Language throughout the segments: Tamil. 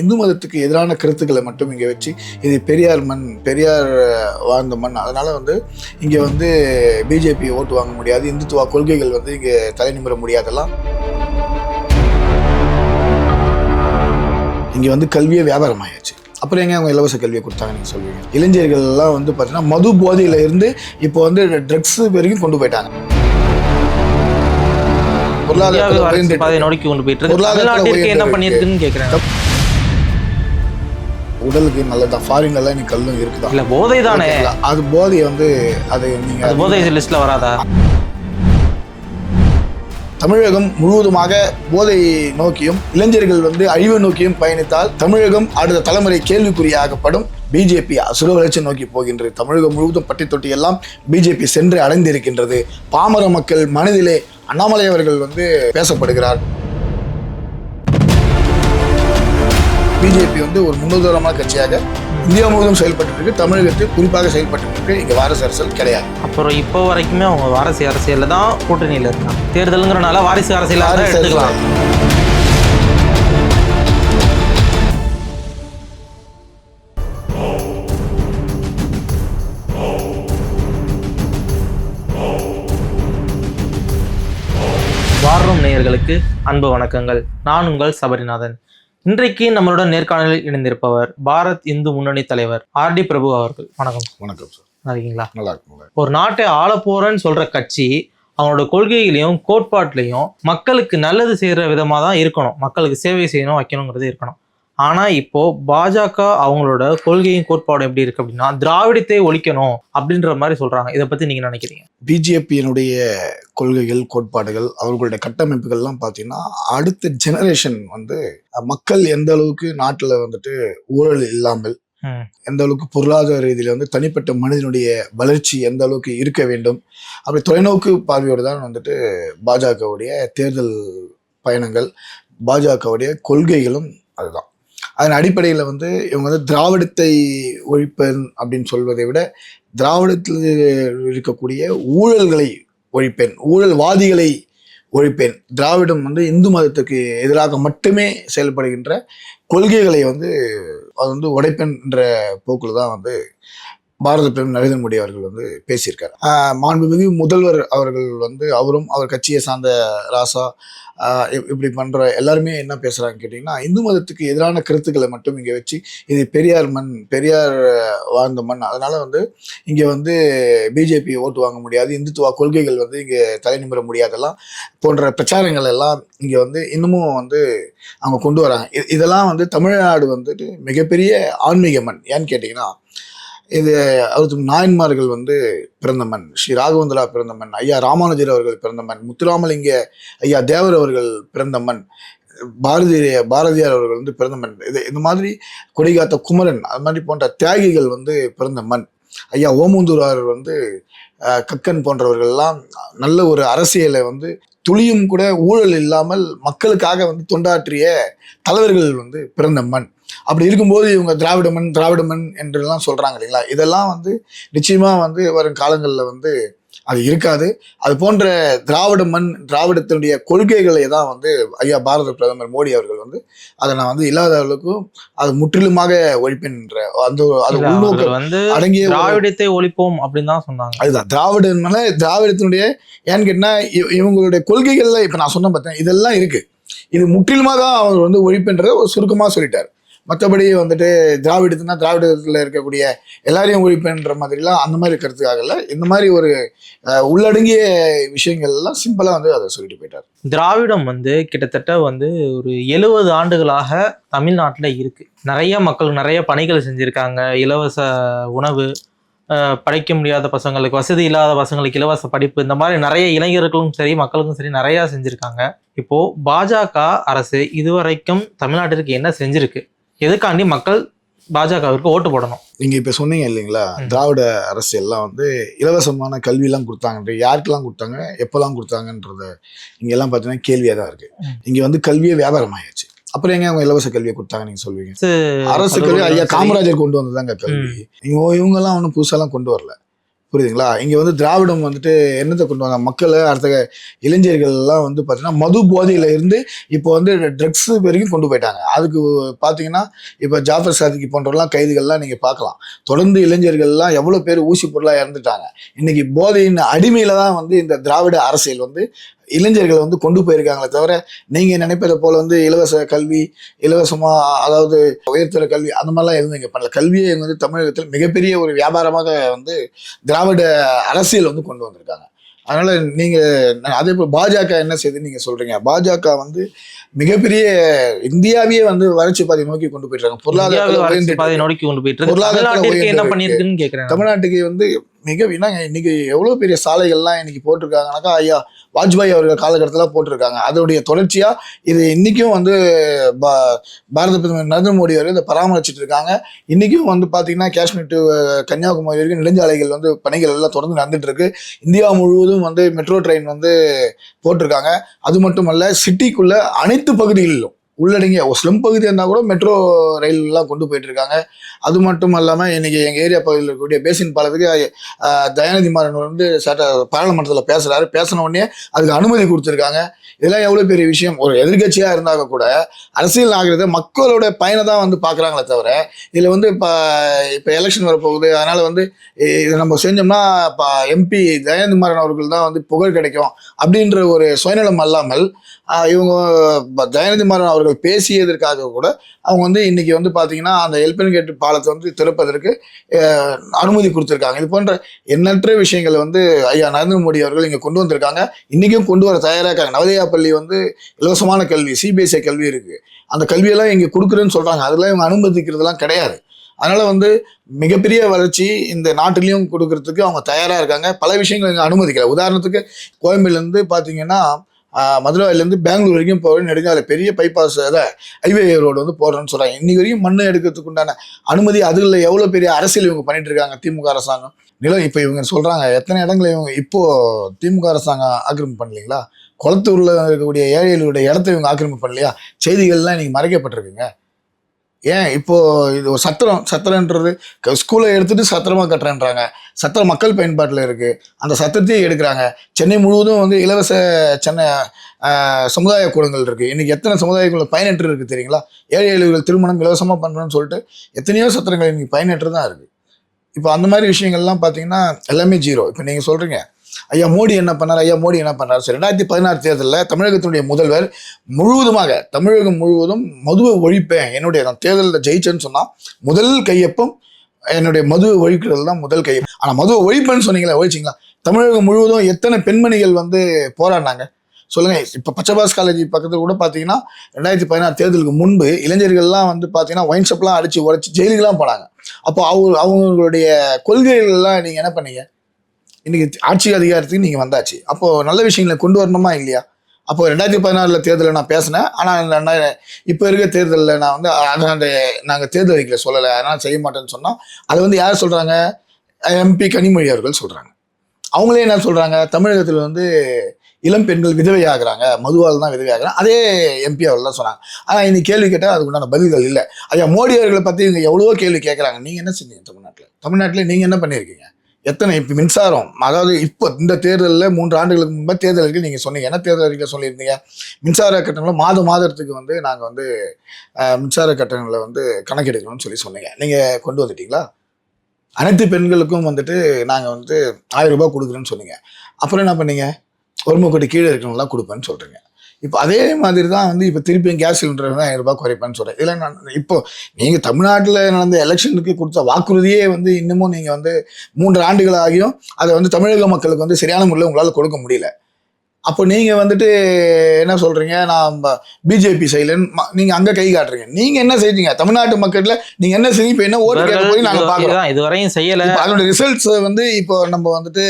இந்து மதத்துக்கு எதிரான கருத்துக்களை மட்டும் இங்கே வச்சு இது பெரியார் மண் பெரியார் வாழ்ந்த மண். அதனால வந்து இங்கே வந்து பிஜேபி ஓட்டு வாங்க முடியாது. இந்துத்துவ கொள்கைகள் வந்து இங்கே தலை நிமிர முடியாதெல்லாம். இங்கே வந்து கல்வியே வியாபாரம் ஆயாச்சு அப்புறம் எங்க அவங்க இலவச கல்வியை கொடுத்தாங்க நீங்கள் சொல்லுவீங்க இளைஞர்கள் எல்லாம் வந்து பார்த்தீங்கன்னா மது போதையில இருந்து இப்போ வந்து ட்ரக்ஸ் வரைக்கும் கொண்டு போயிட்டாங்க. பாதை நோக்கி கொண்டு போயிட்டு என்ன உயர்ந்து பண்ணிருக்குன்னு கேக்குறேன். உடலுக்கு நல்லதான் ஃபாரின்ல எல்லாம் இன்னைக்கு கல்லும் இருக்குதான் இல்ல போதை தானே? அது போதை வந்து அது நீங்க போதை லிஸ்ட்ல வராதா? தமிழகம் முழுவதுமாக போதை நோக்கியும் இளைஞர்கள் வந்து அழிவு நோக்கியும் பயணித்தால் தமிழகம் அடுத்த தலைமுறை கேள்விக்குறியாகப்படும். பிஜேபி அசுர வளர்ச்சி நோக்கி போகின்றது. தமிழகம் முழுவதும் பட்டி தொட்டி எல்லாம் பிஜேபி சென்று அடைந்திருக்கின்றது. பாமர மக்கள் மனதிலே அண்ணாமலை அவர்கள் வந்து பேசப்படுகிறார். பிஜேபி வந்து ஒரு முன்னுதாரணமான கட்சியாக இந்தியா முழுவதும் செயல்பட்டு இருக்கு தமிழகத்தில் குறிப்பாக செயல்பட்டு இருக்கு இங்க வாரிசு அரசியல் கிடையாது. அப்புறம் இப்போ வரைக்குமே அவங்க வாரிசு அரசியல்ல தான் கூட்டணியில இருக்காங்க. தேர்தலுங்கிறனால வாரிசு அரசியலா எடுத்துக்கலாம். வாரம் நேயர்களுக்கு அன்பு வணக்கங்கள். நான் உங்கள் சபரிநாதன். இன்றைக்கு நம்மளுடன் நேர்காணலில் இணைந்திருப்பவர் பாரத் இந்து முன்னணி தலைவர் ஆர் டி பிரபு அவர்கள். வணக்கம் வணக்கம் சார். நல்லா இருக்கீங்களா நல்லா இருக்குங்களா ஒரு நாட்டை ஆள போறேன்னு சொல்ற கட்சி அவங்களோட கொள்கைகளையும் கோட்பாட்டிலையும் மக்களுக்கு நல்லது செய்யற விதமா தான் இருக்கணும். மக்களுக்கு சேவை செய்யணும் வைக்கணுங்கிறது இருக்கணும். ஆனா இப்போ பாஜக அவங்களோட கொள்கையும் கோட்பாடும் எப்படி இருக்கு அப்படின்னா திராவிடத்தை ஒழிக்கணும் அப்படின்ற மாதிரி சொல்றாங்க. இதை பத்தி நீங்க நினைக்கிறீங்க? பிஜேபியினுடைய கொள்கைகள் கோட்பாடுகள் அவர்களுடைய கட்டமைப்புகள்லாம் பார்த்தீங்கன்னா அடுத்த ஜெனரேஷன் வந்து மக்கள் எந்த அளவுக்கு நாட்டில் வந்துட்டு ஊழல் இல்லாமல். எந்த அளவுக்கு பொருளாதார ரீதியில் வந்து தனிப்பட்ட மனிதனுடைய வளர்ச்சி எந்த அளவுக்கு இருக்க வேண்டும் அப்படி தொலைநோக்கு பார்வையோடு தான் வந்துட்டு பாஜகவுடைய தேர்தல் பயணங்கள் பாஜகவுடைய கொள்கைகளும் அதுதான். அதன் அடிப்படையில் வந்து இவங்க வந்து திராவிடத்தை ஒழிப்பன் அப்படின்னு சொல்வதை விட திராவிடத்தில் இருக்கக்கூடிய ஊழல்களை ஒழிப்பேன் ஊழல்வாதிகளை ஒழிப்பேன். திராவிடம் வந்து இந்து மதத்துக்கு எதிராக மட்டுமே செயல்படுகின்ற கொள்கைகளை வந்து அது வந்து உடைப்பேன் என்ற போக்கில் தான் வந்து பாரத பிரதமர் நரேந்திர மோடி அவர்கள் வந்து பேசியிருக்கார். மாண்புமிகு முதல்வர் அவர்கள் வந்து அவரும் அவர் கட்சியை சார்ந்த ராசா இப்- இப்படி பண்ற எல்லாருமே என்ன பேசுகிறாங்க கேட்டிங்கன்னா இந்து மதத்துக்கு எதிரான கருத்துக்களை மட்டும் இங்கே வச்சு இது பெரியார் மண் பெரியார் வாழ்ந்த மண் அதனால வந்து இங்கே வந்து பிஜேபி ஓட்டு வாங்க முடியாது இந்துத்துவ கொள்கைகள் வந்து இங்கே தலைநிமிர முடியாதெல்லாம் போன்ற பிரச்சாரங்கள் எல்லாம் இங்கே வந்து இன்னமும் வந்து அவங்க கொண்டு வராங்க. இதெல்லாம் வந்து தமிழ்நாடு வந்துட்டு மிகப்பெரிய ஆன்மீக மண். ஏன்னு கேட்டிங்கன்னா இது அவருக்கு நாயன்மார்கள் வந்து பிறந்தமன் ஸ்ரீ ராகவேந்திரா பிறந்தமன் ஐயா ராமானுஜர் அவர்கள் பிறந்தமன் முத்துராமலிங்க ஐயா தேவர் அவர்கள் பிறந்தமன் பாரதிய பாரதியார் அவர்கள் வந்து பிறந்த மண். இது இந்த மாதிரி கொடிகாத்த குமரன் அது மாதிரி போன்ற தியாகிகள் வந்து பிறந்த மண். ஐயா ஓமந்தூரார் வந்து கக்கன் போன்றவர்கள்லாம் நல்ல ஒரு அரசியலை வந்து துளியும் கூட ஊழல் இல்லாமல் மக்களுக்காக வந்து தொண்டாற்றிய தலைவர்கள் வந்து பிறந்த மண். அப்படி இருக்கும்போது இவங்க திராவிட மண் திராவிட மண் என்றெல்லாம் சொல்றாங்க இல்லைங்களா? இதெல்லாம் வந்து நிச்சயமா வந்து வரும் காலங்களில் வந்து அது இருக்காது. அது போன்ற திராவிட மண் திராவிடத்தினுடைய கொள்கைகளை தான் வந்து ஐயா பாரத பிரதமர் மோடி அவர்கள் வந்து அதை நான் வந்து இல்லாத அளவுக்கு அது முற்றிலுமாக ஒழிப்பேன் என்ற அந்த அது இல்ல, உள்நோக்க அவர்கள் வந்து அடங்கிய திராவிடத்தை ஒழிப்போம் அப்படின்னு தான் சொன்னாங்க. அதுதான். திராவிடனால திராவிடத்தினுடைய ஏன்னு கேட்டினா இவ- இவங்களுடைய கொள்கைகள்ல இப்ப நான் சொன்ன பார்த்தேன் இதெல்லாம் இருக்கு. இது முற்றிலுமா தான் அவர் வந்து ஒழிப்புன்றத ஒரு சுருக்கமா சொல்லிட்டார். மற்றபடி வந்துட்டு திராவிடத்துனா திராவிடத்தில் இருக்கக்கூடிய எல்லாரையும் ஒழிப்புன்ற மாதிரிலாம் அந்த மாதிரி இருக்கிறதுக்காகல இந்த மாதிரி ஒரு உள்ளடங்கிய விஷயங்கள் எல்லாம் வந்து அதை சொல்லிட்டு போயிட்டார். திராவிடம் வந்து கிட்டத்தட்ட வந்து ஒரு எழுபது ஆண்டுகளாக தமிழ்நாட்டில் இருக்கு. நிறைய மக்கள் நிறைய பணிகள் செஞ்சுருக்காங்க. இலவச உணவு படிக்க முடியாத பசங்களுக்கு வசதி இல்லாத பசங்களுக்கு இலவச படிப்பு இந்த மாதிரி நிறைய இளைஞர்களுக்கும் சரி மக்களுக்கும் சரி நிறையா செஞ்சுருக்காங்க. இப்போது பாஜக அரசு இதுவரைக்கும் தமிழ்நாட்டிற்கு என்ன செஞ்சுருக்கு? எதுக்காண்டி மக்கள் பாஜகவிற்கு ஓட்டு போடணும்? நீங்க இப்ப சொன்னீங்க இல்லைங்களா. திராவிட அரசியல்லாம் வந்து இலவசமான கல்வியெல்லாம் கொடுத்தாங்க யாருக்கெல்லாம் கொடுத்தாங்க எப்பெல்லாம் கொடுத்தாங்கன்றத இங்க எல்லாம் பார்த்தீங்கன்னா கேள்வியா தான் இருக்கு. இங்க வந்து கல்வியே வியாபாரம் ஆயாச்சு அப்புறம் எங்க அவங்க இலவச கல்வியை கொடுத்தாங்க நீங்க சொல்வீங்க அரசு கல்வி ஐயா. காமராஜர் கொண்டு வந்ததாங்க கல்வி. இவங்க இவங்க எல்லாம் ஒன்றும் புதுசாலாம் கொண்டு வரல. புரியுதுங்களா? இங்கே வந்து திராவிடம் வந்துட்டு என்னத்தை கொண்டு வந்தாங்க மக்களை அடுத்த இளைஞர்கள்லாம் வந்து பார்த்தீங்கன்னா மது போதையில இருந்து இப்போ வந்து ட்ரக்ஸ் வரைக்கும் கொண்டு போயிட்டாங்க. அதுக்கு பார்த்தீங்கன்னா இப்போ ஜாஃபர் சாதிக்கு போன்றவெல்லாம் கைதுகள்லாம் நீங்கள் பார்க்கலாம் தொடர்ந்து இளைஞர்கள்லாம் எவ்வளோ பேர் ஊசி பொருளாக இறந்துட்டாங்க. இன்னைக்கு போதையின் அடிமையில தான் வந்து இந்த திராவிட அரசியல் வந்து இளைஞர்களை வந்து கொண்டு போயிருக்காங்களே தவிர நீங்க நினைப்பதை போல வந்து இலவச கல்வி இலவசமா அதாவது உயர்தர கல்வி அந்த மாதிரிலாம் எதுவும் இங்க பண்ணல. கல்வியை வந்து தமிழகத்தில் மிகப்பெரிய ஒரு வியாபாரமாக வந்து திராவிட அரசியல் வந்து கொண்டு வந்திருக்காங்க. அதனால நீங்க அதே போல் பாஜக என்ன செய்யுதுன்னு நீங்க சொல்றீங்க? பாஜக வந்து மிகப்பெரிய இந்தியாவையே வந்து வளர்ச்சி பாதை நோக்கி கொண்டு போயிட்டு இருக்காங்க. இந்தியாவை பொருளாதார நோக்கி கொண்டு போயிட்டு என்ன கேக்குறேன் தமிழ்நாட்டுக்கு வந்து மிக வீணாங்க இன்னைக்கு எவ்வளோ பெரிய சாலைகள்லாம் இன்னைக்கு போட்டிருக்காங்கனாக்கா ஐயா வாஜ்பாய் அவர்கள் காலகட்டத்தில் போட்டிருக்காங்க. அதோடைய தொடர்ச்சியாக இது இன்னைக்கும் வந்து பா- பாரத பிரதமர் நரேந்திர மோடி அவர்கள் இதை பராமரிச்சுட்டு இருக்காங்க. இன்றைக்கும் வந்து பார்த்திங்கன்னா காஷ்மீர் டு கன்னியாகுமரி வரைக்கும் நெடுஞ்சாலைகள் வந்து பணிகள் எல்லாம் தொடர்ந்து நடந்துட்டு இருக்கு. இந்தியா முழுவதும் வந்து மெட்ரோ ட்ரெயின் வந்து போட்டிருக்காங்க. அது மட்டுமல்ல சிட்டிக்குள்ள அனைத்து பகுதிகளிலும் உள்ளடங்கிய ஒரு ஸ்லம் பகுதியாக இருந்தால் கூட மெட்ரோ ரயில்லாம் கொண்டு போயிட்டு இருக்காங்க. அது மட்டும் இல்லாமல் இன்னைக்கு எங்கள் ஏரியா பகுதியில் இருக்கக்கூடிய பேசின் பாலத்துக்கு ஆஹ், தயாநிதி மாறன் வந்து சட்ட பாராளுமன்றத்தில் பேசுகிறாரு பேசின உடனே அதுக்கு அனுமதி கொடுத்துருக்காங்க. இதெல்லாம் எவ்வளோ பெரிய விஷயம்? ஒரு எதிர்கட்சியாக இருந்தாங்க கூட அரசியல் ஆகிறது மக்களோட பயனை தான் வந்து பார்க்குறாங்களே தவிர இதில் வந்து இப்போ இப்போ எலெக்ஷன் வரப்போகுது. அதனால் வந்து இதை நம்ம செஞ்சோம்னா இப்போ எம்பி தயாநிதி மாறன் அவர்கள் தான் வந்து புகழ் கிடைக்கும் அப்படின்ற ஒரு சுயநலம் அல்லாமல் இவங்க ப- தயாநிதி மாறன் அவர்கள் பேசியதற்காக கூட அவங்க வந்து இன்னைக்கு வந்து பார்த்தீங்கன்னா அந்த எல்பன் கேட்டு பாலத்தை வந்து திறப்பதற்கு அனுமதி கொடுத்துருக்காங்க. இது போன்ற எண்ணற்ற விஷயங்கள் வந்து ஐயா நரேந்திர மோடி அவர்கள் இங்கே கொண்டு வந்திருக்காங்க. இன்றைக்கும் கொண்டு வர தயாராக இருக்காங்க. நவதயா பள்ளி வந்து இலவசமான கல்வி சிபிஎஸ்இ கல்வி இருக்குது அந்த கல்வியெல்லாம் இங்கே கொடுக்குறேன்னு சொல்கிறாங்க அதெல்லாம் இவங்க அனுமதிக்கிறதுலாம் கிடையாது. அதனால் வந்து மிகப்பெரிய வளர்ச்சி இந்த நாட்டிலையும் கொடுக்கறதுக்கு அவங்க தயாராக இருக்காங்க. பல விஷயங்கள் இங்கே அனுமதிக்கல. உதாரணத்துக்கு கோயம்புலேருந்து பார்த்தீங்கன்னா மதுராவிலேருந்து பெங்களூர் வரைக்கும் போகிற நெடுஞ்சாலை பெரிய பைபாஸ் அதை ஹைவே ரோடு வந்து போடுறேன்னு சொல்கிறாங்க இன்றைக்கி வரைக்கும் மண் எடுக்கிறதுக்கு உண்டான அனுமதி அதுல எவ்வளோ பெரிய அரசியல் இவங்க பண்ணிட்டு இருக்காங்க திமுக அரசாங்கம்? நிலம் இப்போ இவங்க சொல்கிறாங்க எத்தனை இடங்களை இவங்க இப்போது திமுக அரசாங்கம் ஆக்கிரமிப்பு பண்ணலீங்களா? குளத்தூரில் இருக்கக்கூடிய ஏழைகளுடைய இடத்த இவங்க ஆக்கிரமிப்பு பண்ணலையா? செய்திகள்லாம் இன்றைக்கி மறைக்கப்பட்டிருக்குங்க. ஏன்? இப்போ இது ஒரு சத்திரம் சத்திரன்றது க- ஸ்கூலை எடுத்துட்டு சத்திரமா கட்டுறேன்றாங்க. சத்திரம் மக்கள் பயன்பாட்டில் இருக்கு. அந்த சத்திரத்தையும் எடுக்கிறாங்க. சென்னை முழுவதும் வந்து இலவச சென்னை சமுதாய கூடங்கள் இருக்கு. இன்னைக்கு எத்தனை சமுதாய கூட பயனற்று இருக்கு தெரியுங்களா? ஏழை எளியவர்கள் திருமணம் இலவசமாக பண்றேன்னு சொல்லிட்டு எத்தனையோ சத்திரங்கள் இன்னைக்கு பயனற்று தான் இருக்கு. இப்போ அந்த மாதிரி விஷயங்கள்லாம் பார்த்தீங்கன்னா எல்லாமே ஜீரோ இப்போ நீங்கள் சொல்கிறீங்க ஐயா மோடி என்ன பண்ணார்? ஐயா மோடி என்ன பண்ணார்? சரி ரெண்டாயிரத்தி பதினாறு தேர்தலில் தமிழகத்தினுடைய முதல்வர் முழுவதுமாக தமிழகம் முழுவதும் மதுவை ஒழிப்பேன். என்னுடைய நான் தேர்தலில் ஜெயிச்சேன்னு சொன்னால் முதல் கையொப்பம் என்னுடைய மதுவை ஒழிக்கிறது தான் முதல் கையொப்பம். ஆனால் மதுவை ஒழிப்பேன்னு சொன்னீங்களா ஒழிச்சிங்களா? தமிழகம் முழுவதும் எத்தனை பெண்மணிகள் வந்து போராடினாங்க? சொல்லுங்க. இப்போ பச்சபாஸ் காலேஜ் பக்கத்தில் கூட பார்த்தீங்கன்னா ரெண்டாயிரத்தி பதினாறு தேர்தலுக்கு முன்பு இளைஞர்கள்லாம் வந்து பார்த்தீங்கன்னா ஒயின் ஷாப்லாம் அடித்து உடச்சி ஜெயிலுக்குலாம் போனாங்க. அப்போ அவங்க அவங்களுடைய கொள்கைகள்லாம் நீங்கள் என்ன பண்ணீங்க? இன்னைக்கு ஆட்சி அதிகாரத்துக்கு நீங்கள் வந்தாச்சு. அப்போ நல்ல விஷயங்களை கொண்டு வரணுமா இல்லையா? அப்போ ரெண்டாயிரத்தி பதினாறில் தேர்தலில் நான் பேசினேன். ஆனால் இப்போ இருக்க தேர்தலில் நான் வந்து அதை அந்த நாங்கள் தேர்தல் வைக்கல சொல்லலை. அதனால் செய்ய மாட்டேன்னு சொன்னால் அதை வந்து யார் சொல்கிறாங்க எம்பி கனிமொழி அவர்கள் சொல்கிறாங்க அவங்களே என்ன சொல்கிறாங்க தமிழகத்தில் வந்து இளம் பெண்கள் விதவையாகிறாங்க. மதுவால் தான் விதவையாகிறாங்க. அதே எம்பி அவர்கள் தான் சொன்னாங்க. ஆனால் இன்னைக்கு கேள்வி கேட்டால் அதுக்கு உண்டான பதில்கள் இல்லை. ஐயா மோடி அவர்களை பற்றி இவங்க எவ்வளவோ கேள்வி கேட்குறாங்க நீங்கள் என்ன செஞ்சீங்க தமிழ்நாட்டில்? தமிழ்நாட்டில் நீங்கள் என்ன பண்ணியிருக்கீங்க எத்தனை இப்போ மின்சாரம்? அதாவது இப்போ இந்த தேர்தலில் மூன்று ஆண்டுகளுக்கு முன்பு தேர்தலுக்கு நீங்கள் சொன்னீங்க. என்ன தேர்தல் அறிக்கையில் சொல்லியிருந்தீங்க? மின்சார கட்டணங்களை மாத மாதத்துக்கு வந்து நாங்கள் வந்து மின்சார கட்டணங்களை வந்து கணக்கெடுக்கணும்னு சொல்லி சொன்னீங்க. நீங்கள் கொண்டு வந்துட்டீங்களா? அனைத்து பெண்களுக்கும் வந்துட்டு நாங்கள் வந்து ஆயிரம் ரூபாய் கொடுக்குறோன்னு சொன்னீங்க. அப்புறம் என்ன பண்ணீங்க? ஒரு கோடி கீழே இருக்கணும்லாம் கொடுப்பேன்னு சொல்கிறீங்க இப்போ அதே மாதிரி தான் வந்து இப்போ திருப்பியும் கேஸ் சிலிண்டர் ஆயிரம் ரூபாய் குறைப்பேன்னு சொல்கிறேன் இதில் நான் இப்போ நீங்கள் தமிழ்நாட்டில் நடந்த எலெக்ஷனுக்கு கொடுத்த வாக்குறுதியே வந்து இன்னமும் நீங்கள் வந்து மூன்று ஆண்டுகள் ஆகியும் அதை வந்து தமிழக மக்களுக்கு வந்து சரியான முறையில் உங்களால் கொடுக்க முடியல. அப்போ நீங்கள் வந்துட்டு என்ன சொல்கிறீங்க நான் பிஜேபி சைலன் நீங்கள் அங்கே கை காட்டுறீங்க. நீங்கள் என்ன செஞ்சீங்க தமிழ்நாட்டு மக்களில் நீங்கள் என்ன செஞ்சீங்க இப்போ என்ன ஓட்டு கேட்க போய் நாங்கள் பார்க்குறோம் இதுவரையும் செய்யல. அதோட ரிசல்ட்ஸ் வந்து இப்போ நம்ம வந்துட்டு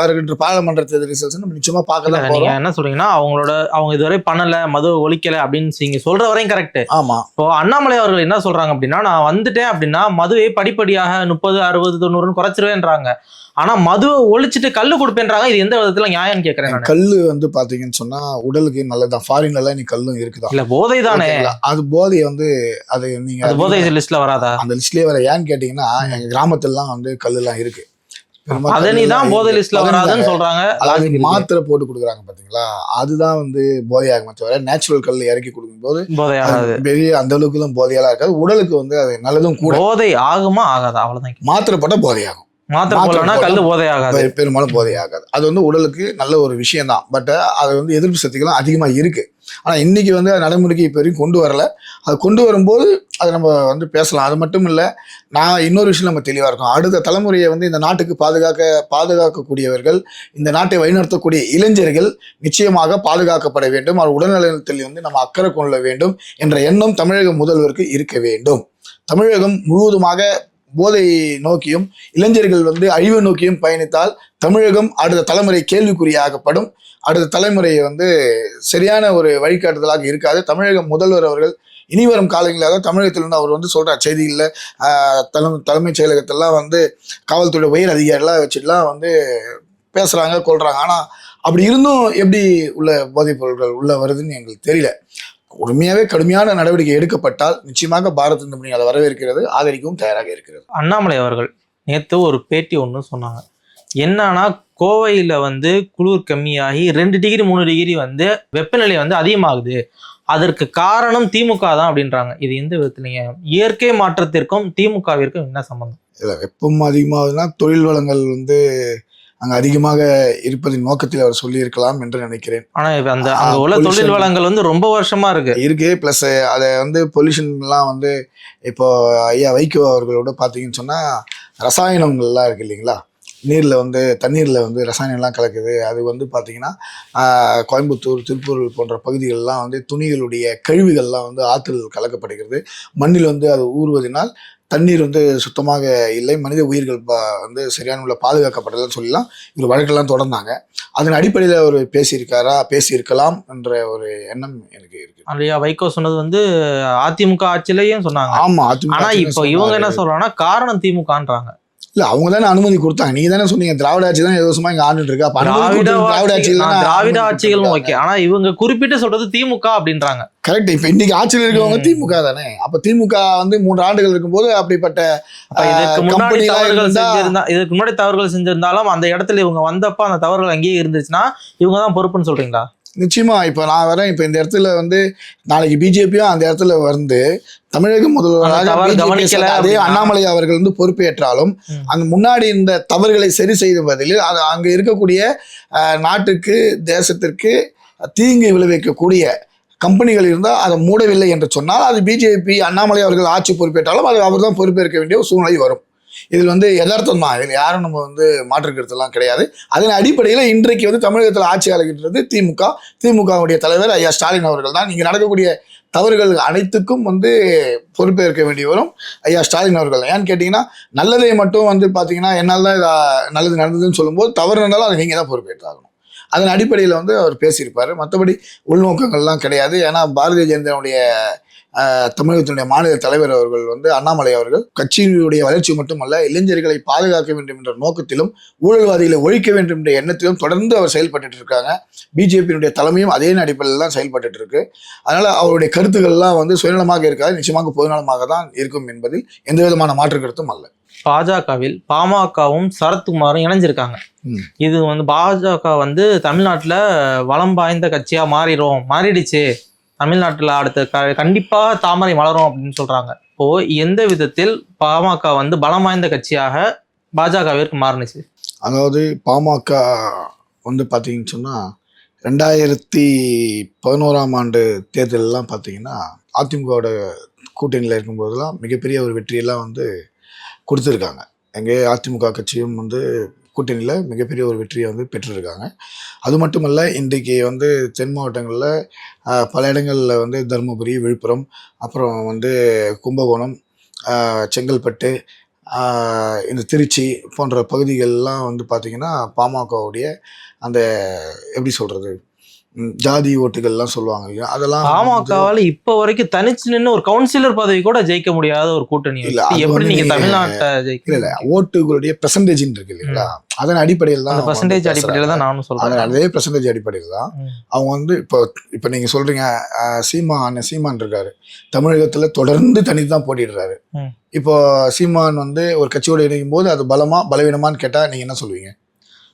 வருகின்ற பாராளுமன்ற தேர்தல் ரிசல்ட்ஸ் நம்ம நிச்சயமா பார்க்க இல்ல, தான் நீங்க என்ன சொல்றீங்கன்னா அவங்களோட அவங்க இதுவரை பண்ணல மது ஒழிக்கல அப்படின்னு நீங்க சொல்ற வரையும் கரெக்ட் ஆமா. இப்போ அண்ணாமலை அவர்கள் என்ன சொல்றாங்க அப்படின்னா நான் வந்துட்டேன் அப்படின்னா மதுவை படிப்படியாக முப்பது அறுபது தொண்ணூறுன்னு குறைச்சிருவேன்றாங்க. ஆனா மதுவை ஒழிச்சிட்டு கல்லு கொடுப்பேன்றாங்க இது எந்த விதத்துல நியாயம்னு கேக்குறேன் நான். கல்லு வந்து பாத்தீங்கன்னு சொன்னா உடலுக்கு நல்லதுதான். ஃபாரின்ல எல்லாம் நீ கல்லும் இருக்குதான். இல்ல போதை தானே? அது போதை வந்து அது நீங்க அது போதை லிஸ்ட்ல வராதா? அந்த லிஸ்ட்லயே வர ஏன்னு கேட்டீங்கன்னா எங்க கிராமத்துலலாம் வந்து கல்லுலாம் இருக்கு. பெரும்பாலும் பதனி தான் கல்லெல்லாம் போதை. லிஸ்ட்ல வராதுன்னு. சொல்றாங்க அதாவது. மாத்திரை போட்டு கொடுக்குறாங்க பாத்தீங்களா அதுதான் வந்து போதையாகுமே தவிர நேச்சுரல் கல் இறக்கி கொடுக்கும்போது போதையாகாது பெரிய அந்த அளவுக்கு எல்லாம் போதையெல்லாம் இருக்காது உடலுக்கு வந்து அது நல்லதும் கூட போதை ஆகுமா ஆகாதா அவ்வளவுதான் மாத்திரை போட்டா போதையாகும் மாத்திரை போடலன்னா போடலாம். கல்லு போதை ஆகாது பெ- பெரும்பாலும் போதையாகாது. அது வந்து உடலுக்கு நல்ல ஒரு விஷயம் தான் பட் அது வந்து எதிர்ப்பு சக்திகளும் அதிகமா இருக்கு. ஆனா இன்னைக்கு வந்து நடைமுறைக்கு இப்போ வரைக்கும் கொண்டு வரல. அது கொண்டு வரும்போது அது நம்ம வந்து பேசலாம். அது மட்டும் இல்லை நான் இன்னொரு விஷயம் நம்ம தெளிவாக இருக்கோம். அடுத்த தலைமுறையை வந்து இந்த நாட்டுக்கு பாதுகாக்க பாதுகாக்கக்கூடியவர்கள் இந்த நாட்டை வழிநடத்தக்கூடிய இளைஞர்கள் நிச்சயமாக பாதுகாக்கப்பட வேண்டும். அவர் உடல்நலத்தில் வந்து நம்ம அக்கறை கொள்ள வேண்டும் என்ற எண்ணம் தமிழக முதல்வருக்கு இருக்க வேண்டும். தமிழகம் முழுவதுமாக போதை நோக்கியும் இளைஞர்கள் வந்து அழிவு நோக்கியும் பயணித்தால் தமிழகம் அடுத்த தலைமுறை கேள்விக்குறியாகப்படும். அடுத்த தலைமுறையை வந்து சரியான ஒரு வழிகாட்டுதலாக இருக்காது. தமிழக முதல்வர் அவர்கள் இனி வரும் காலங்களாக தமிழகத்திலிருந்து அவர் வந்து சொல்கிறார் செய்திகளில் தலைமை தலைமைச் செயலகத்தெல்லாம் வந்து காவல்துறை உயர் அதிகாரிலாம் வச்சுட்டுலாம் வந்து பேசுகிறாங்க கொள்கிறாங்க ஆனால் அப்படி இருந்தும் எப்படி உள்ள போதைப் பொருட்கள் உள்ள வருதுன்னு எங்களுக்கு தெரியல. உண்மையாவே கடுமையான நடவடிக்கை எடுக்கப்பட்டால் நிச்சயமாக பாரத் இந்த முன்னணி அதை வரவேற்கிறது ஆதரிக்கவும் தயாராக இருக்கிறது. அண்ணாமலை அவர்கள் நேத்து ஒரு பேட்டி ஒன்று சொன்னாங்க. என்னன்னா கோவையில வந்து குளிர் கம்மியாகி ரெண்டு டிகிரி மூணு டிகிரி வந்து வெப்பநிலை வந்து அதிகமாகுது. அதற்கு காரணம் திமுக தான் அப்படின்றாங்க. இது எந்த விதத்துலங்க இயற்கை மாற்றத்திற்கும் திமுகவிற்கும் என்ன சம்பந்தம்? இல்லை வெப்பம் அதிகமாகுதுன்னா தொழில் வளங்கள் வந்து அங்கே அதிகமாக இருப்பதின் நோக்கத்தில் அவர் சொல்லியிருக்கலாம் என்று நினைக்கிறேன். ஆனா இப்ப அந்த அங்க உள்ள. தொழில் வளங்கள் வந்து ரொம்ப வருஷமா இருக்கு. இருக்கு. ப்ளஸ் அதை வந்து பொல்யூஷன்லாம் வந்து இப்போ ஐயா வைகோ அவர்களோட பார்த்தீங்கன்னு சொன்னால் ரசாயனங்கள்லாம் இருக்கு இல்லைங்களா? நீரில் வந்து தண்ணீரில் வந்து ரசாயனம்லாம் கலக்குது. அது வந்து பார்த்தீங்கன்னா கோயம்புத்தூர் திருப்பூர் போன்ற பகுதிகளெலாம் வந்து துணிகளுடைய கழிவுகள்லாம் வந்து ஆற்றில் கலக்கப்படுகிறது. மண்ணில் வந்து அது ஊறுவதனால் தண்ணீர் வந்து சுத்தமாக இல்லை. மனித உயிர்கள் வந்து சரியான உள்ள பாதுகாக்கப்படலன்னு சொல்லலாம் இவர் வழக்கெல்லாம் தொடர்ந்தாங்க. அதன் அடிப்படையில் அவர் பேசியிருக்காரா? பேசியிருக்கலாம் என்ற ஒரு எண்ணம் எனக்கு இருக்கு. இல்லையா வைகோ சொன்னது வந்து அதிமுக ஆட்சியிலையும் சொன்னாங்க. ஆமா அதிமுக ஆனா இப்போ இவங்க என்ன. சொல்றாங்கன்னா காரணம் திமுகன்றாங்க. இல்ல அவங்க தானே அனுமதி கொடுத்தாங்க? நீங்க தானே சொன்னீங்க திராவிட ஆட்சி தான் ஏதோ சும்மா இங்க ஆண்டுட்டு இருக்கா? திராவிட கொடுத்தது திராவிட ஆட்சிகள் ஆட்சிகளும் ஓகே ஆனா இவங்க குறிப்பிட்டு சொல்றது திமுக அப்படின்றாங்க. கரெக்ட் இப்ப இன்னைக்கு ஆட்சியில் இருக்கவங்க. திமுக தானே? அப்ப திமுக வந்து மூன்று ஆண்டுகள் இருக்கும்போது அப்படிப்பட்ட இதுக்கு முன்னாடி தவறுகள் செஞ்சிருந்தாலும் அந்த இடத்துல இவங்க வந்தப்ப அந்த தவறுகள் அங்கேயே இருந்துச்சுன்னா இவங்க தான் பொறுப்புன்னு சொல்றீங்களா? நிச்சயமா இப்ப நான் வரேன் இப்ப இந்த இடத்துல வந்து நாளைக்கு பிஜேபியும் அந்த இடத்துல வந்து தமிழக முதல்வராக அதே அண்ணாமலை அவர்கள் வந்து பொறுப்பேற்றாலும். அந்த முன்னாடி இந்த தவறுகளை சரி செய்த பதிலில் அது அங்க இருக்கக்கூடிய நாட்டுக்கு தேசத்திற்கு தீங்கு விளைவிக்கக்கூடிய கம்பெனிகள் இருந்தால் அதை மூடவில்லை என்று சொன்னால் அது பிஜேபி அண்ணாமலை அவர்கள் ஆட்சி பொறுப்பேற்றாலும் அது அவர் தான் பொறுப்பேற்க வேண்டிய சூழ்நிலை வரும் இதில் வந்து யதார்த்தம் தான் இதில் யாரும் நம்ம வந்து மாற்று கிடையாது. அதன் அடிப்படையில் இன்றைக்கு வந்து தமிழகத்தில் ஆட்சி ஆளுகின்றது திமுக திமுகவுடைய தலைவர் ஐயா ஸ்டாலின் அவர்கள் தான் இங்கே நடக்கக்கூடிய தவறுகள் அனைத்துக்கும் வந்து பொறுப்பேற்க வேண்டி வரும் ஐயா ஸ்டாலின் அவர்கள். ஏன்னு கேட்டிங்கன்னா நல்லதை மட்டும் வந்து பார்த்தீங்கன்னா என்னால் தான் நல்லது நடந்ததுன்னு சொல்லும்போது தவறு இருந்தாலும் அதை நீங்கள் தான் பொறுப்பேற்றாகணும். அதன் அடிப்படையில் வந்து அவர் பேசியிருப்பார். மற்றபடி உள்நோக்கங்கள்லாம் கிடையாது. ஏன்னா பாரதிய ஜனதாவுடைய தமிழகத்தினுடைய மாநில தலைவர் அவர்கள் வந்து அண்ணாமலை அவர்கள் கட்சியினுடைய வளர்ச்சி மட்டுமல்ல இளைஞர்களை பாதுகாக்க வேண்டும் என்ற நோக்கத்திலும் ஊழல்வாதிகளை ஒழிக்க வேண்டும் என்ற எண்ணத்திலும் தொடர்ந்து அவர் செயல்பட்டுட்டு இருக்காங்க. பிஜேபியினுடைய தலைமையும் அதே அடிப்படையில் தான் செயல்பட்டுட்டு இருக்கு. அதனால அவருடைய கருத்துக்கள்லாம் வந்து சுயநலமாக இருக்காது நிச்சயமாக பொதுநலமாக தான் இருக்கும் என்பதில் எந்த விதமான மாற்று கருத்தும் அல்ல. பாஜகவில் பாமகவும் சரத்குமாரும் இணைஞ்சிருக்காங்க. இது வந்து பாஜக வந்து தமிழ்நாட்டுல வளம் வாய்ந்த கட்சியா மாறிடும் மாறிடுச்சு. தமிழ்நாட்டில் அடுத்த க- கண்டிப்பாக தாமரை மலரும் அப்படின்னு சொல்கிறாங்க இப்போது எந்த விதத்தில் பாமக வந்து பலம் வாய்ந்த கட்சியாக பாஜகவிற்கு மாறுனுச்சு? அதாவது பாமக வந்து பார்த்தீங்கன்னு சொன்னால் ரெண்டாயிரத்தி பதினோராம் ஆண்டு தேர்தலெல்லாம் பார்த்தீங்கன்னா அதிமுகவோட கூட்டணியில் இருக்கும்போதெல்லாம் மிகப்பெரிய ஒரு வெற்றியெல்லாம் வந்து கொடுத்துருக்காங்க. எங்கே அதிமுக கட்சியும் வந்து கூட்டணியில் மிகப்பெரிய ஒரு வெற்றியை வந்து பெற்றிருக்காங்க. அது மட்டுமல்ல இன்றைக்கு வந்து தென் மாவட்டங்களில் பல இடங்களில் வந்து தருமபுரி விழுப்புரம் அப்புறம் வந்து கும்பகோணம் செங்கல்பட்டு இந்த திருச்சி போன்ற பகுதிகள்லாம் வந்து பார்த்திங்கன்னா பாமகவுடைய அந்த எப்படி சொல்கிறது ஜாதி ஓட்டுகள்லாம் சொல்லுவாங்க இல்லையா? அதெல்லாம் பாமகவால இப்ப வரைக்கும் தனிச்சு நின்னு ஒரு கவுன்சிலர் பதவி கூட ஜெயிக்க முடியாத ஒரு கூட்டணி இல்ல, எப்படி நீங்க தமிழ்நாட்டை ஜெயிக்க இல்ல ஓட்டுகளுடைய பெர்சன்டேஜ் இருக்கு இல்லைங்களா? அதன் அடிப்படையில் தான் பர்சன்டேஜ் அடிப்படையில தான் நானும் சொல்றேன். அதே பெர்சன்டேஜ் அடிப்படையில் தான். அவங்க வந்து இப்போ இப்போ நீங்க சொல்றீங்க அஹ், சீமா அண்ணன் சீமான் இருக்காரு. தமிழகத்துல தொடர்ந்து தனித்து தான் போட்டிடுறாரு. இப்போ சீமான் வந்து ஒரு கட்சியோட இணையும் போது அது பலமா பலவீனமான்னு கேட்டா நீங்க என்ன சொல்லுவீங்க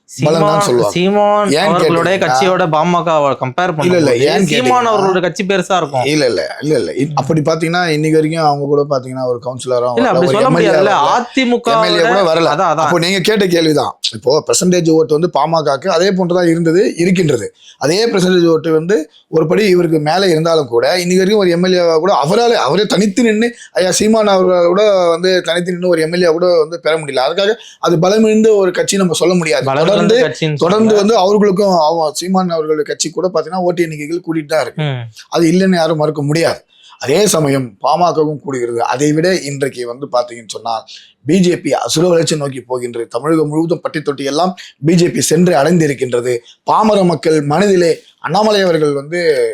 சீமான் சொல்லுவாங்க. சீமான் ஏன் அவர்களுடைய கேட்டீங்கன்னா- கட்சியோட பாமக கம்பேர் இல்ல, இல்ல, பண்ணும்போது ஏன் சீமான் கேட்டீங்கன்னா- அவர்களோட கட்சி பெருசா இருக்கும். இல்ல இல்ல இல்ல இல்ல. அப்படி பாத்தீங்கன்னா இன்னைக்கு வரைக்கும் அவங்க கூட பாத்தீங்கன்னா ஒரு கவுன்சிலரும் இல்ல அப்படி சொல்ல முடியாதுல்ல. அதிமுக எம்எல்ஏ கூட வரல. அதான் அப்போ நீங்க கேட்ட கேள்விதான். இப்போ பெர்சன்டேஜ் ஓட்டு வந்து பாமகக்கு அதே போன்றுதான் இருந்தது இருக்கின்றது. அதே பெர்சன்டேஜ் ஓட்டு வந்து ஒரு படி இவருக்கு மேலே இருந்தாலும் கூட இன்னைக்கு வரைக்கும் ஒரு எம்எல்ஏ கூட அவரால் அவரே தனித்து நின்று ஐயா சீமான் அவர்களோட கூட வந்து தனித்து நின்று ஒரு எம்எல்ஏ கூட வந்து பெற முடியல. அதுக்காக அது பலமிழ்ந்த ஒரு கட்சி நம்ம சொல்ல முடியாது. பலம் தொடர்ந்து. வந்து அவர்களுக்கும் அவ- சீமான் அவர்களுடைய கட்சி கூட பாத்தீங்கன்னா ஓட்டு எண்ணிக்கைகள் கூட்டிட்டு தான் இருக்கு. அது இல்லைன்னு யாரும் மறுக்க முடியாது. அதே சமயம் பாமகவும் கூடுகிறது அதை விட இன்றைக்கு வந்து பார்த்தீங்கன்னு சொன்னால் பிஜேபி அசுர வளர்ச்சி நோக்கி போகின்றது. தமிழகம் முழுவதும் பட்டி தொட்டி எல்லாம் பிஜேபி சென்று அடைந்திருக்கின்றது. பாமர மக்கள் மனதிலே அண்ணாமலை அவர்கள் வந்து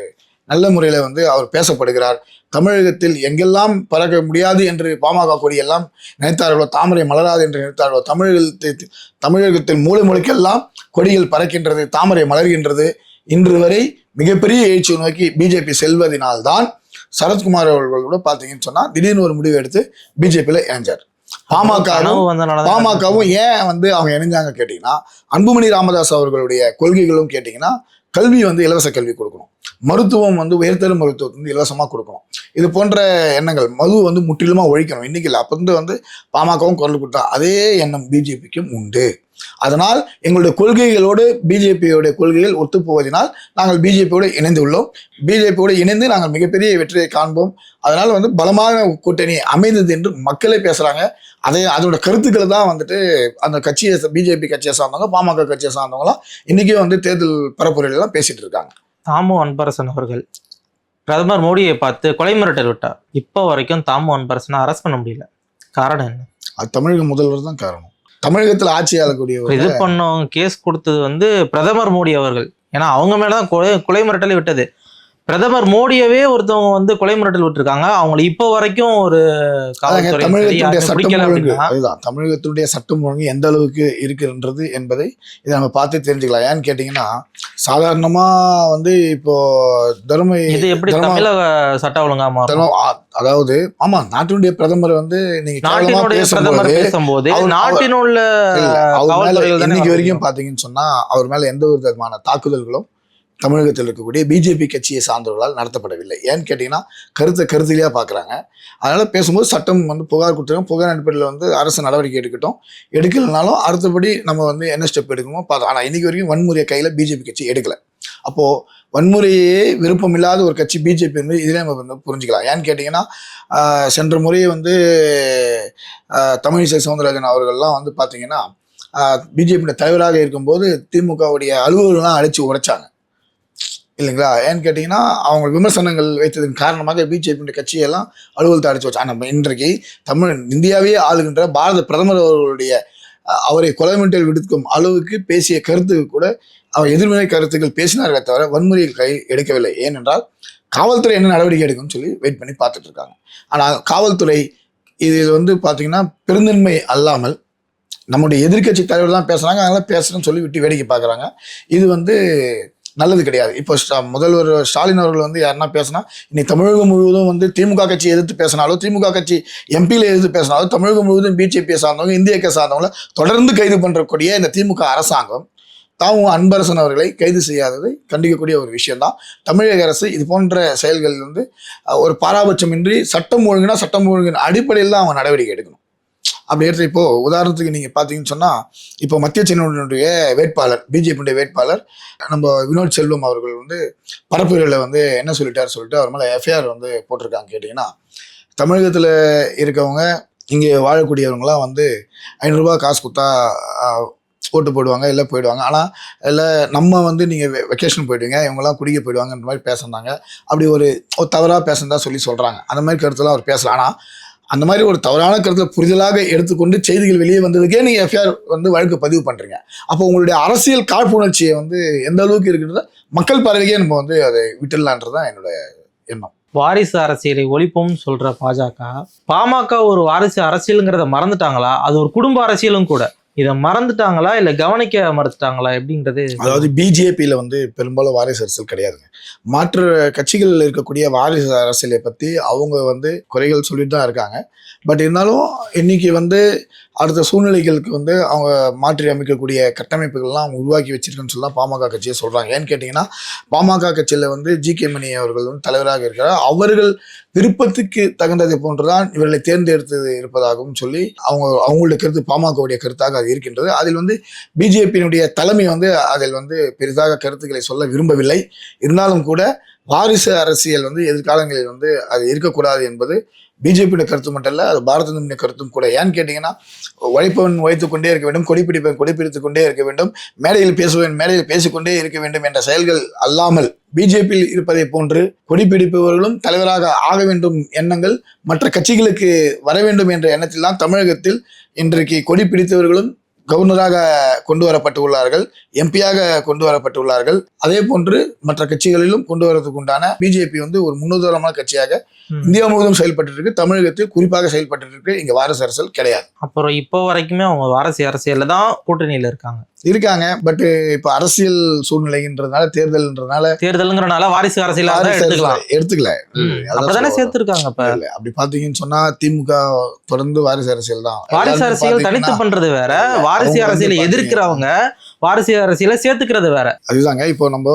நல்ல முறையில் வந்து அவர் பேசப்படுகிறார். தமிழகத்தில் எங்கெல்லாம் பறக்க முடியாது என்று பாமக கொடி எல்லாம் நினைத்தார்களோ தாமரை மலராது என்று நினைத்தார்களோ தமிழகத்தில் தமிழகத்தில் மூலை முளைக்கெல்லாம் கொடிகள் பறக்கின்றது தாமரை மலர்கின்றது. இன்று வரை மிகப்பெரிய எழுச்சியை நோக்கி பிஜேபி செல்வதனால்தான் சரத்குமார் அவர்கள் கூட பார்த்தீங்கன்னு சொன்னா திடீர்னு ஒரு முடிவு எடுத்து பிஜேபியில இணைஞ்சார். பாமகவும் பாமகவும் ஏன் வந்து அவங்க இணைஞ்சாங்க கேட்டிங்கன்னா அன்புமணி ராமதாஸ் அவர்களுடைய கொள்கைகளும் கேட்டிங்கன்னா கல்வி வந்து இலவச கல்வி கொடுக்கணும். மருத்துவம் வந்து உயர்தர மருத்துவத்தை வந்து இலவசமாக கொடுக்கணும். இது போன்ற எண்ணங்கள் மது வந்து முற்றிலுமாக ஒழிக்கணும். இன்னைக்கு இல்லை. அப்போ வந்து வந்து பாமகவும் குரல் கொடுத்தா அதே எண்ணம் பிஜேபிக்கும் உண்டு. அதனால் எங்களுடைய கொள்கைகளோடு பிஜேபியோடைய கொள்கைகள் ஒத்துப்போவதனால் நாங்கள் பிஜேபியோடு இணைந்துள்ளோம். பிஜேபியோடு இணைந்து நாங்கள் மிகப்பெரிய வெற்றியை காண்போம். அதனால் வந்து பலமான கூட்டணி அமைந்தது என்று மக்களே பேசுகிறாங்க அதை அதோட கருத்துக்களை தான் வந்துட்டு அந்த கட்சியை பிஜேபி கட்சியை சார்ந்தவங்க பாமக கட்சியை சார்ந்தவங்களாம் இன்றைக்கி வந்து தேர்தல் பரப்புரையிலாம் பேசிட்டு இருக்காங்க. தாமு அன்பரசன் அவர்கள் பிரதமர் மோடியை பார்த்து கொலை மிரட்டல் விட்டார். இப்போ வரைக்கும் தாமு அன்பரசனை அரெஸ்ட் பண்ண முடியல. காரணம் என்ன? அது தமிழக முதல்வர் தான் காரணம். தமிழகத்தில் ஆட்சி ஆளக்கூடிய இது பண்ணவங்க கேஸ் கொடுத்தது வந்து பிரதமர் மோடி அவர்கள். ஏன்னா அவங்க மேலதான் கொலை கொலை மிரட்டலை விட்டது. பிரதமர் மோடியவே ஒருத்தவங்க வந்து கொலை மிரட்டல் விட்டுருக்காங்க. அவங்களை இப்போ வரைக்கும் ஒரு யாருமே சட்டம் ஒழுங்கு. அதுதான். தமிழகத்துடைய சட்டம் ஒழுங்கு எந்த அளவுக்கு இருக்கின்றது என்பதை இதை நம்ம பார்த்து தெரிஞ்சுக்கலாம். ஏன்னு கேட்டிங்கன்னா சாதாரணமா வந்து இப்போ தர்ம இது எப்படி தமிழக சட்ட ஒழுங்கா அதாவது ஆமா நாட்டினுடைய பிரதமர் வந்து நீங்க பேசும்போது பேசும்போது அவர்- நாட்டின் உள்ள இல்ல, அவர் மேல காவல்துறைகள் தானே இன்னைக்கு. வரைக்கும் பாத்தீங்கன்னு சொன்னா அவர் மேல எந்த ஒரு விதமான தாக்குதல்களும் தமிழகத்தில் இருக்கக்கூடிய பிஜேபி கட்சியை சார்ந்தவர்களால் நடத்தப்படவில்லை. ஏன்னு கேட்டிங்கன்னா கருத்தை கருத்திலேயே பார்க்குறாங்க அதனால் பேசும்போது சட்டம் வந்து புகார் கொடுத்துருக்கோம் புகார் அடிப்படையில் வந்து அரசு நடவடிக்கை எடுக்கட்டும். எடுக்கலைனாலும் அடுத்தபடி நம்ம வந்து என்ன ஸ்டெப் எடுக்கணுமோ பார்த்தோம் ஆனால் இன்றைக்கி வரைக்கும் வன்முறையை கையில் பிஜேபி கட்சி எடுக்கலை. அப்போது வன்முறையே விருப்பம் இல்லாத ஒரு கட்சி பிஜேபி வந்து இதிலே நம்ம வந்து புரிஞ்சுக்கலாம். ஏன்னு கேட்டிங்கன்னா சென்ற முறையே வந்து தமிழிசை சவுந்தரராஜன் அவர்கள்லாம் வந்து பார்த்திங்கன்னா பிஜேபியோட தலைவராக இருக்கும்போது திமுகவுடைய அலுவலர்கள்லாம் அழைச்சி உடைச்சாங்க. இல்லைங்களா? ஏன்னு கேட்டிங்கன்னா அவங்க விமர்சனங்கள் வைத்ததன் காரணமாக பிஜேபியுடைய கட்சியெல்லாம் அலுவலகத்தை அடிச்சு வச்சாங்க நம்ம இன்றைக்கு தமிழ் இந்தியாவே ஆளுகின்ற பாரத பிரதமர் அவர்களுடைய அவரை கொலைமிட்டல் விடுக்கும் அளவுக்கு பேசிய கருத்து கூட அவர் எதிர்மறை கருத்துக்கள் பேசினார்களே தவிர வன்முறையில் கை எடுக்கவில்லை. ஏனென்றால் காவல்துறை என்ன நடவடிக்கை எடுக்கும்னு சொல்லி வெயிட் பண்ணி பார்த்துட்டு இருக்காங்க. ஆனால் காவல்துறை இதில் வந்து பார்த்தீங்கன்னா பெருந்தன்மை அல்லாமல் நம்முடைய எதிர்க்கட்சி தலைவர் தான் பேசுகிறாங்க அதெல்லாம் பேசுகிறேன்னு சொல்லி விட்டு வேடிக்கை பார்க்குறாங்க. இது வந்து நல்லது கிடையாது. இப்போ ஸ்டா- முதல்வர் ஸ்டாலின் அவர்கள் வந்து யாருன்னா பேசினா இன்னைக்கு தமிழகம் முழுவதும் வந்து திமுக கட்சி எதிர்த்து பேசினாலும் திமுக கட்சி எம்பியில் எதிர்த்து பேசினாலும் தமிழகம் முழுவதும் பிஜேபியை சார்ந்தவங்க இந்திய சார்ந்தவங்கள தொடர்ந்து கைது பண்ணுறக்கூடிய இந்த திமுக அரசாங்கம் தாமும் அன்பரசன் அவர்களை கைது செய்யாதது கண்டிக்கக்கூடிய ஒரு விஷயம்தான். தமிழக அரசு இது போன்ற செயல்கள் வந்து ஒரு பாராபட்சமின்றி சட்டம் ஒழுங்கினா சட்டம் ஒழுங்கின் அடிப்படையில் தான் அவங்க நடவடிக்கை எடுக்கணும். அப்படி எடுத்து இப்போ உதாரணத்துக்கு நீங்க பாத்தீங்கன்னு சொன்னா இப்போ மத்திய சென்னையினுடைய வேட்பாளர் பிஜேபியுடைய வேட்பாளர் நம்ம வினோத் செல்வம் அவர்கள் வந்து பரப்புரையில் வந்து என்ன சொல்லிட்டார் சொல்லிட்டு அவர் மேலே எஃப்ஐஆர் வந்து போட்டிருக்காங்க கேட்டிங்கன்னா தமிழகத்தில் இருக்கவங்க இங்கே வாழக்கூடியவங்களாம் வந்து ஐநூறுரூபா காசு கொடுத்தா ஓட்டு போடுவாங்க இல்லை போயிடுவாங்க. ஆனால் இல்லை நம்ம வந்து நீங்கள் வெக்கேஷன் போயிடுவீங்க இவங்கெல்லாம் குடிக்க போயிடுவாங்கன்ற மாதிரி பேசுனாங்க. அப்படி ஒரு ஒரு தவறாக பேசுனதா சொல்லி சொல்கிறாங்க அந்த மாதிரி கருத்துலாம் அவர் பேசலாம் ஆனால் அந்த மாதிரி ஒரு தவறான கருத்தை புரிதலாக எடுத்துக்கொண்டு செய்திகள் வெளியே வந்ததுக்கே நீங்க எஃப்ஐஆர் வந்து வழக்கு பதிவு பண்றீங்க. அப்போ உங்களுடைய அரசியல் காழ்ப்புணர்ச்சியை வந்து எந்த அளவுக்கு இருக்குன்றத மக்கள் பார்வைக்கே நம்ம வந்து அதை விட்டுடலான்றது தான் என்னோட எண்ணம். வாரிசு அரசியலை ஒழிப்போம்னு சொல்ற பாஜக பாமக ஒரு வாரிசு அரசியலுங்கிறத மறந்துட்டாங்களா? அது ஒரு குடும்ப அரசியலும் கூட. இதை மறந்துட்டாங்களா? இல்ல கவனிக்க மறுத்துட்டாங்களா? எப்படிங்கிறது அதாவது பிஜேபியில் வந்து பெரும்பாலும் வாரிசு அரசியல் கிடையாதுங்க. மாற்று கட்சிகளில் இருக்கக்கூடிய வாரிசு அரசியலை பற்றி அவங்க வந்து குறைகள் சொல்லிட்டு தான் இருக்காங்க. பட் இருந்தாலும் இன்னைக்கு வந்து அடுத்த சூழ்நிலைகளுக்கு வந்து அவங்க மாற்றி அமைக்கக்கூடிய கட்டமைப்புகள்லாம் அவங்க உருவாக்கி வச்சிருக்குன்னு சொல்லலாம் பாமக கட்சியை சொல்கிறாங்க ஏன்னு கேட்டிங்கன்னா பாமக கட்சியில் வந்து ஜி கே மணி அவர்கள் வந்து தலைவராக இருக்கிறார். அவர்கள் விருப்பத்துக்கு தகுந்ததை போன்றுதான் இவர்களை தேர்ந்தெடுத்தது இருப்பதாகவும் சொல்லி அவங்க அவங்களுடைய கருத்து பாமகவுடைய கருத்தாக அது இருக்கின்றது. அதில் வந்து பிஜேபியினுடைய தலைமை வந்து அதில் வந்து பெரிதாக கருத்துக்களை சொல்ல விரும்பவில்லை. இருந்தாலும் கூட வாரிசு அரசியல் வந்து எதிர்காலங்களில் வந்து அது இருக்கக்கூடாது என்பது பிஜேபியோட கருத்து மட்டும் இல்லை அது பாரத ஜனதா கருத்தும் கூட. ஏன்னு கேட்டிங்கன்னா உழைப்பவன் உழைத்து கொண்டே இருக்க வேண்டும் கொடிப்பிடிப்பவன் கொடிப்பிடித்துக் கொண்டே இருக்க வேண்டும் மேடையில் பேசுவன் மேடையில் பேசிக்கொண்டே இருக்க வேண்டும் என்ற செயல்கள் அல்லாமல் பிஜேபியில் இருப்பதை போன்று கொடிப்பிடிப்பவர்களும் தலைவராக ஆக வேண்டும் எண்ணங்கள் மற்ற கட்சிகளுக்கு வர வேண்டும் என்ற எண்ணத்தில் தான் தமிழகத்தில் இன்றைக்கு கொடி பிடித்தவர்களும் கவர்னராக கொண்டு வரப்பட்டு உள்ளார்கள் எம்பியாக கொண்டு வரப்பட்டுள்ளார்கள். அதே போன்று மற்ற கட்சிகளிலும் கொண்டு வரதுக்கு உண்டான பிஜேபி வந்து ஒரு முன்னுதாரணமான கட்சியாக. இந்தியா முழுவதும் செயல்பட்டு இருக்கு தமிழகத்தில் குறிப்பாக செயல்பட்டு இருக்கு இங்க வாரிசு அரசியல் கிடையாது. அப்புறம் இப்போ வரைக்குமே அவங்க வாரிசு அரசியல்ல தான் கூட்டணியில இருக்காங்க. இருக்காங்க. பட் இப்ப அரசியல் சூழ்நிலைன்றதுனால தேர்தல்ன்றதுனால தேர்தலுங்கிறனால வாரிசு அரசியலா எடுத்துக்கல. அப்பதானே சேர்த்திருக்காங்க அப்படி பாத்தீங்கன்னு சொன்னா திமுக தொடர்ந்து வாரிசு அரசியல் தான். வாரிசு அரசியல் தனித்து பண்றது வேற. வாரிசு அரசியலை எதிர்க்கிறவங்க வாரிசு அரசியலை சேர்த்துக்கிறது வேற. அதுதாங்க இப்போ நம்ம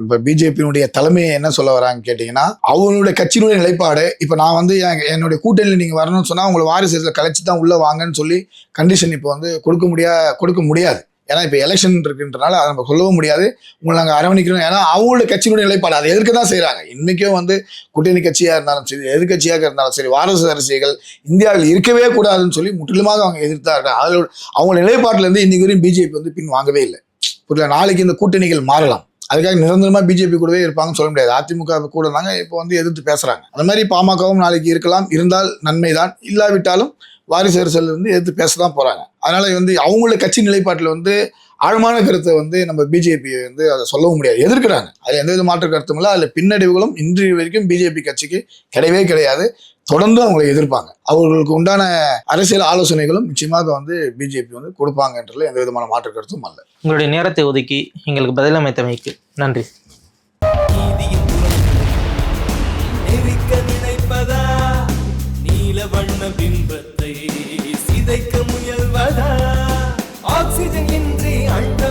இப்ப பிஜேபியினுடைய தலைமையை என்ன சொல்ல வராங்க கேட்டீங்கன்னா அவங்களுடைய கட்சியினுடைய நிலைப்பாடு இப்ப நான் வந்து என்- என்னுடைய கூட்டணியில் நீங்க வரணும்னு சொன்னா உங்களை வாரிசு கலைச்சு தான் உள்ள வாங்கன்னு சொல்லி கண்டிஷன் இப்போ வந்து கொடுக்க முடியா கொடுக்க முடியாது. ஏன்னா இப்போ எலெக்ஷன் இருக்குன்றனால அதை நம்ம சொல்லவும் முடியாது. உங்களை நாங்கள் அரவணிக்கிறோம். ஏன்னா அவங்களோட கட்சியினுடைய நிலைப்பாடு அதை எதிர்க்க தான் செய்கிறாங்க இன்றைக்கும் வந்து கூட்டணி கட்சியாக இருந்தாலும் சரி எதிர்க்கட்சியாக இருந்தாலும் சரி வாரசு அரசியல் இந்தியாவில் இருக்கவே கூடாதுன்னு சொல்லி முற்றிலுமாக அவங்க எதிர்த்தா இருக்காங்க. அதில் அவங்க நிலைப்பாட்டிலேருந்து இன்றைக்கு வரையும் பிஜேபி வந்து பின் வாங்கவே இல்லை. புரியல நாளைக்கு இந்த கூட்டணிகள் மாறலாம். அதுக்காக நிரந்தரமாக பிஜேபி கூடவே இருப்பாங்கன்னு சொல்ல முடியாது. அதிமுக கூட இருந்தாங்க இப்போ வந்து எதிர்த்து பேசுகிறாங்க அந்த மாதிரி பாமகவும் நாளைக்கு இருக்கலாம். இருந்தால் நன்மைதான். இல்லாவிட்டாலும் வாரிசு அரசியல் வந்து எதிர்த்து பேச தான் போறாங்க. அதனால வந்து அவங்களோட கட்சி நிலைப்பாட்டில் வந்து ஆழமான கருத்தை வந்து நம்ம பிஜேபி வந்து அதை சொல்லவும் முடியாது. எதிர்க்கிறாங்க. அதில் எந்தவித மாற்று கருத்தும் இல்லை. அதில் பின்னடைவுகளும் இன்று வரைக்கும் பிஜேபி கட்சிக்கு கிடையவே கிடையாது. தொடர்ந்து அவங்களை எதிர்ப்பாங்க. அவர்களுக்கு உண்டான அரசியல் ஆலோசனைகளும் நிச்சயமாக வந்து பிஜேபி வந்து கொடுப்பாங்கன்றதுல எந்த விதமான மாற்று கருத்தும் அல்ல உங்களுடைய நேரத்தை ஒதுக்கி எங்களுக்கு பதிலமைத்தமைக்கு நன்றி. நினைப்பதா? நீல வண்ண பிம்ப கிடைக்க முயல்வதா? ஆக்சிஜன் இன்றி அண்ட